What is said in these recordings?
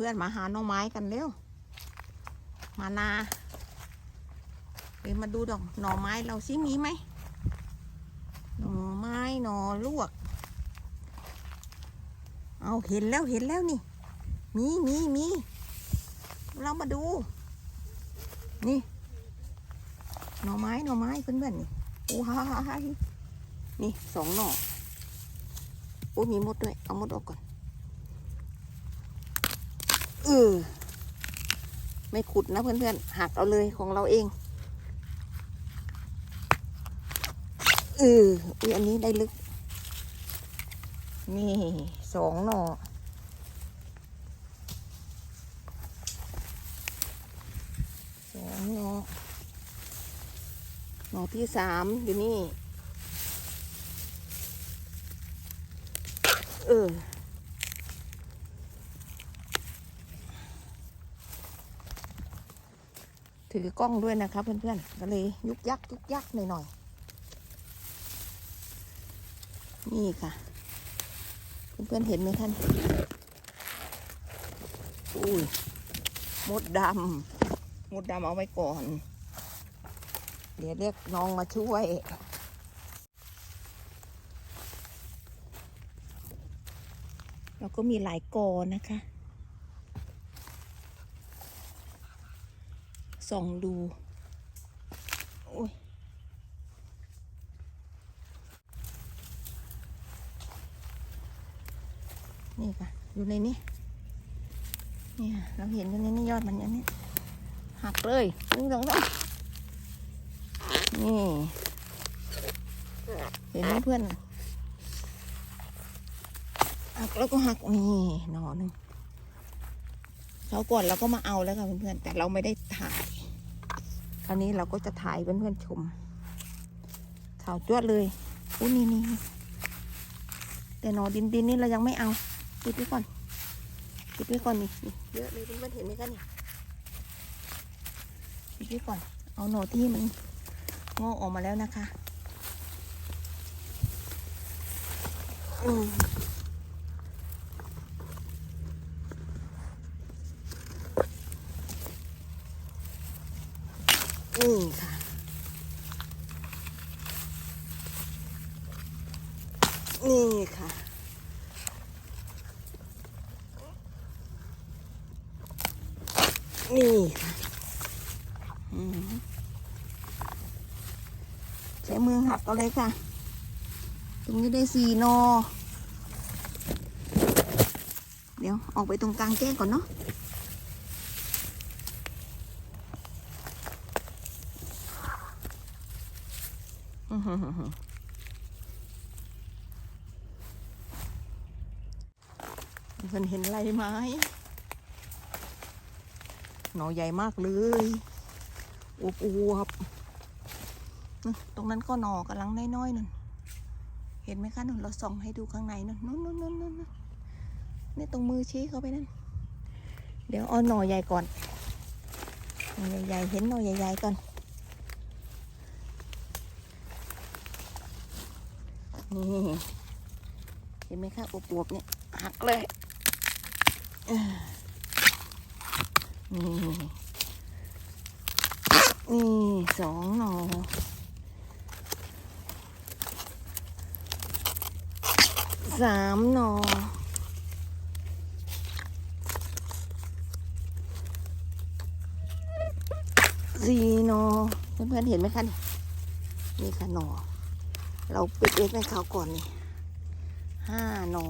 เพื่อนมาหาหน่อไม้กันเร็ว มานาเดี๋ยวมาดูดอกหน่อไม้เราซิมีไหมหน่อไม้หน่อลวก เอาเห็นแล้วเห็นแล้วนี่ มีมีมีเรามาดู นี่หน่อไม้หน่อไม้เพื่อนๆนี่โอ้ฮ่าฮ่าฮ่านี่สองหน่อโอ้ยมีมดด้วยเอามดออกก่อน เออไม่ขุดนะเพื่อนๆหักเอาเลยของเราเองเอออุ้ยอันนี้ได้ลึก นี่สองหน่อสองหน่อหน่อที่สามอยู่นี่ เออ ถือกล้องด้วยนะครับเพื่อนๆก็เลยยุกยักยุกยักหน่อยๆนี่ค่ะ เพื่อนๆเห็นไหมท่านอุ้ยมดดำมดดำเอาไว้ก่อน เดี๋ยวเรียกน้องมาช่วยแล้วก็มีหลายกอนะคะ ส่องดูโอ้ยนี่ค่ะ อยู่ในนี้นี่ค่ะเราเห็นอยู่ในนี้ยอดมันอย่างนี้หักเลยหนึ่งสองสามนี่ เห็นไหมเพื่อนหักแล้วก็หักนี่หนอหนึ่งเขาก่อนเราก็มาเอาแล้วค่ะเพื่อนๆแต่เราไม่ได้ ถ่ายคราวนี้เราก็จะถ่ายเพื่อนๆชมขาวจวดเลยอู้นี่นี่แต่หนอดินดินนี่เรายังไม่เอาปิดไว้ก่อนปิดไว้ก่อนนี่เยอะเลยเพื่อนๆเห็นไหมคะนี่ปิดไว้ก่อน เอาหนอที่มันงอกออกมาแล้วนะคะ อืม นี่ค่ะ นี่ค่ะนี่ค่ะใช้มือหักก็เลยค่ะ ตรงนี้ได้สี่นอเดี๋ยวออกไปตรงกลางแจ้งก่อนเนาะ อื้อหือหือหือเพิ่นเห็นไรไหมหน่อใหญ่มากเลยอวบอวบตรงนั้นก็หน่อกำลังน้อยๆนั่นเห็นไหมคะนู่นเราส่องให้ดูข้างในนู่นนู่นนู่นนู่นนู่นนี่ตรงมือชี้เข้าไปนั่นเดี๋ยวเอาหน่อใหญ่ก่อนหน่อใหญ่ๆเห็นหน่อใหญ่ๆก่อน นี่เห็นไหมคะอวบๆเนี่ยหักเลยนี่นี่สองหน่อสามหนอสี่หนอเพื่อนๆเห็นไหมคะนี่นี่ค่ะหนอ เราปิดเล็กให้เขาก่อนนี่ห้านอ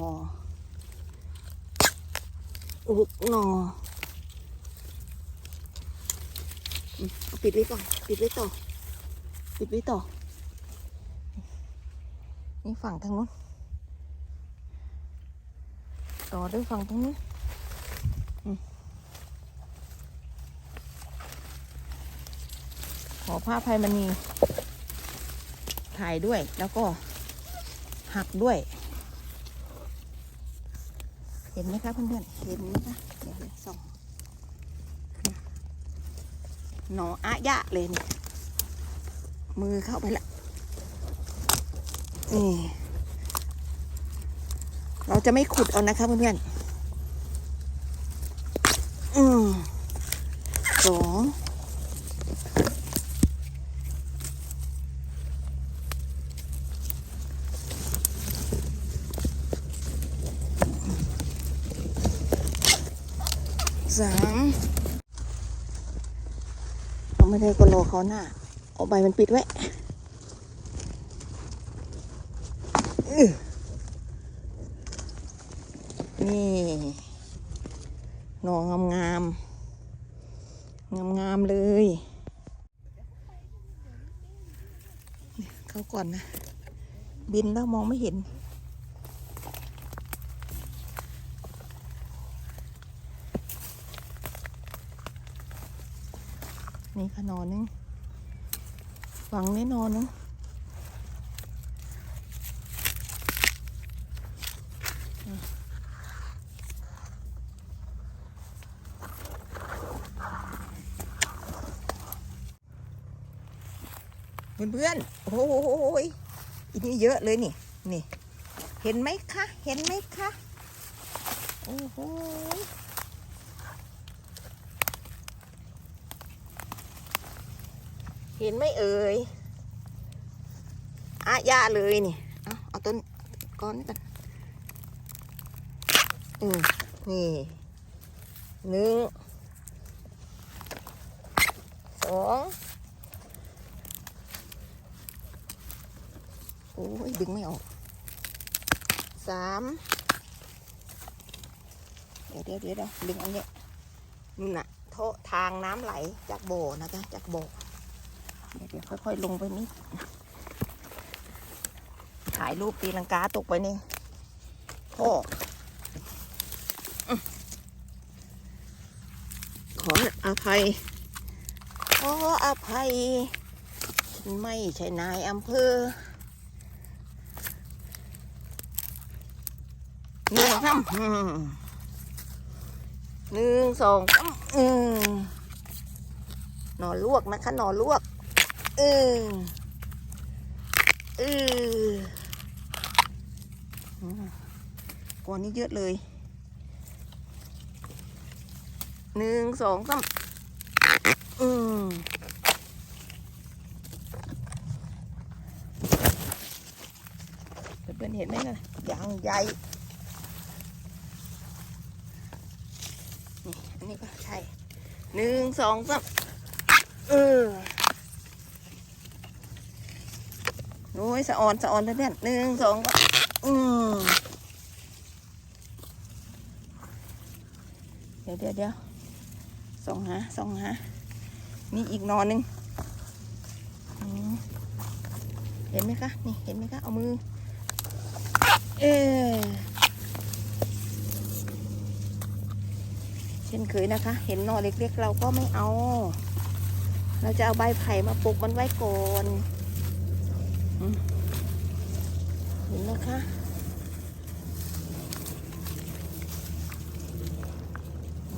หกนอปิดไว้ก่อน ปิดไว้ต่อ ปิดไว้ต่อ นี่ฝั่งทางนู้น ต่อด้วยฝั่งตรงนี้ขอผ้าภัยมันมี ถ่ายด้วย แล้วก็หักด้วย เห็นไหมคะเพื่อนๆ เห็นไหมคะเดี๋ยวส่องหนออะยะเลยนี่มือเข้าไปละนี่เราจะไม่ขุดเอานะคะเพื่อนๆอืมสอง สามเอาไม่ได้ก็รอเขาหน้าเอาใบมันปิดไว้นี่หนองงามงามงามงามเลย เขาก่อนนะ บินแล้วมองไม่เห็น นี่ขนอนนึงหวังแน่นอนนึงเพื่อนๆ โอ้โหอีนี่เยอะเลยนี่ นี่ เห็นไหมคะ เห็นไหมคะ โอ้โห เห็นไหมเอ่ยอะยาเลยนี่ เอาเอาต้นก้อนนี้กันอืมนี่หนึ่งสองโอ้ย ดึงไม่ออกสามเดี๋ยวเดี๋ยวเดี๋ยวดึงอันเนี้ยนู่นน่ะโททางน้ำไหลจากโบนะจ๊ะจากโบ เดี๋ยวค่อยๆลงไปนิดถ่ายรูปตีลังกาตกไปนี่โอ้อื้อขออภัย ขออภัย ฉันไม่ใช่นายอำเภอหนึ่งสามอืมหนึ่งสองสามอืมหนอนลวกนะคะหนอนลวก เออเออกว่านี้เยอะเลย หนึ่งสองสามอืมเพื่อนเห็นไหมนะยางใหญ่นี่อันนี้ก็ใช่หนึ่งสองสามเออ โอ้ยสะออนสะออนเพื่อนๆหนึ่งสองก็อืมเดี๋ยวเดี๋ยวเดี๋ยวสองหาสองหานี่อีกนอนหนึ่งเห็นไหมคะ นี่เห็นไหมคะ เอามือ เออเช่นเคยนะคะ เห็นนอเล็กๆ เราก็ไม่เอา เราจะเอาใบไผ่มาปลูกมันไว้ก่อน เห็นไหมคะ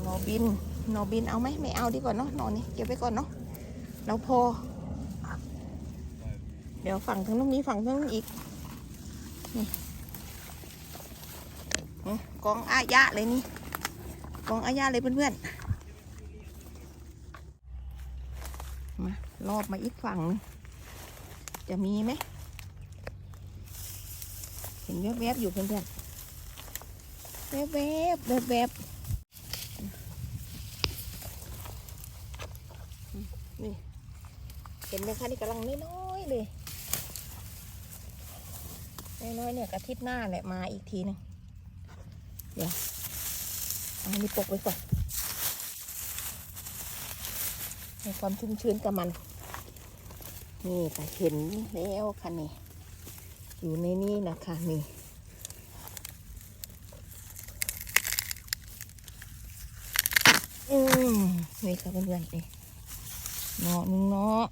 หนอบินหนอบินเอาไหมไม่เอาดีกว่าเนาะนอนี้เก็บไว้ก่อนเนาะเราพอ เดี๋ยวฝั่งทางนู้นมีฝั่งทางนู้นอีกนี่กองอายะเลยนี่กองอายะเลยเพื่อนๆมารอบมาอีกฝั่งหนึ่งจะมีไหม ห็นแวบๆอยู่เพื่อนๆแวบๆแวบๆนี่เห็นไหมคะนี่กำลังน้อยๆเลยน้อยๆเนี่ยกระทิตหน้าแหละมาอีกทีหนึงเดี๋ยวเอาอันนี้ปกไว้ก่อนให้ความชุ่มชื้นกับมัน นี่ค่เห็นแล้วค่ะนี่ อยู่ในนี้นะคะนี่อืมนี่ค่ะเพื่อนๆนี่เนาะนึงเนาะ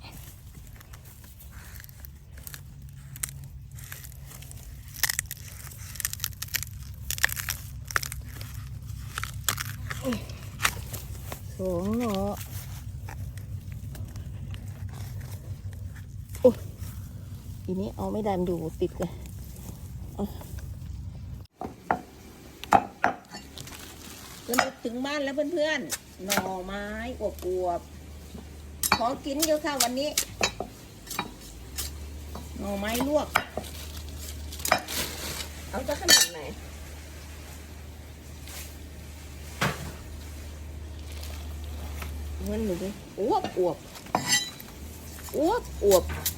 สองเนาะโอ้ย ทีนี้เอาไม่ได้มันดูติดเลยเอาจนถึงบ้านแล้วเพื่อนๆ หน่อไม้อวบอวบๆขอกินเยอะค่ะวันนี้ หน่อไม้ลวก เอาจะขนาดไหนเงินหนูดิอวบอวบอวบอวบอืมอืม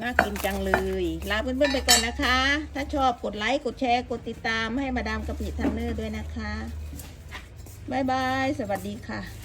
น่ากินจังเลย ลาเพื่อนๆไปก่อนนะคะ ถ้าชอบกดไลค์ กดแชร์ กดติดตามให้มาดามกะปิทันเนอร์ด้วยนะคะ บ๊ายบาย สวัสดีค่ะ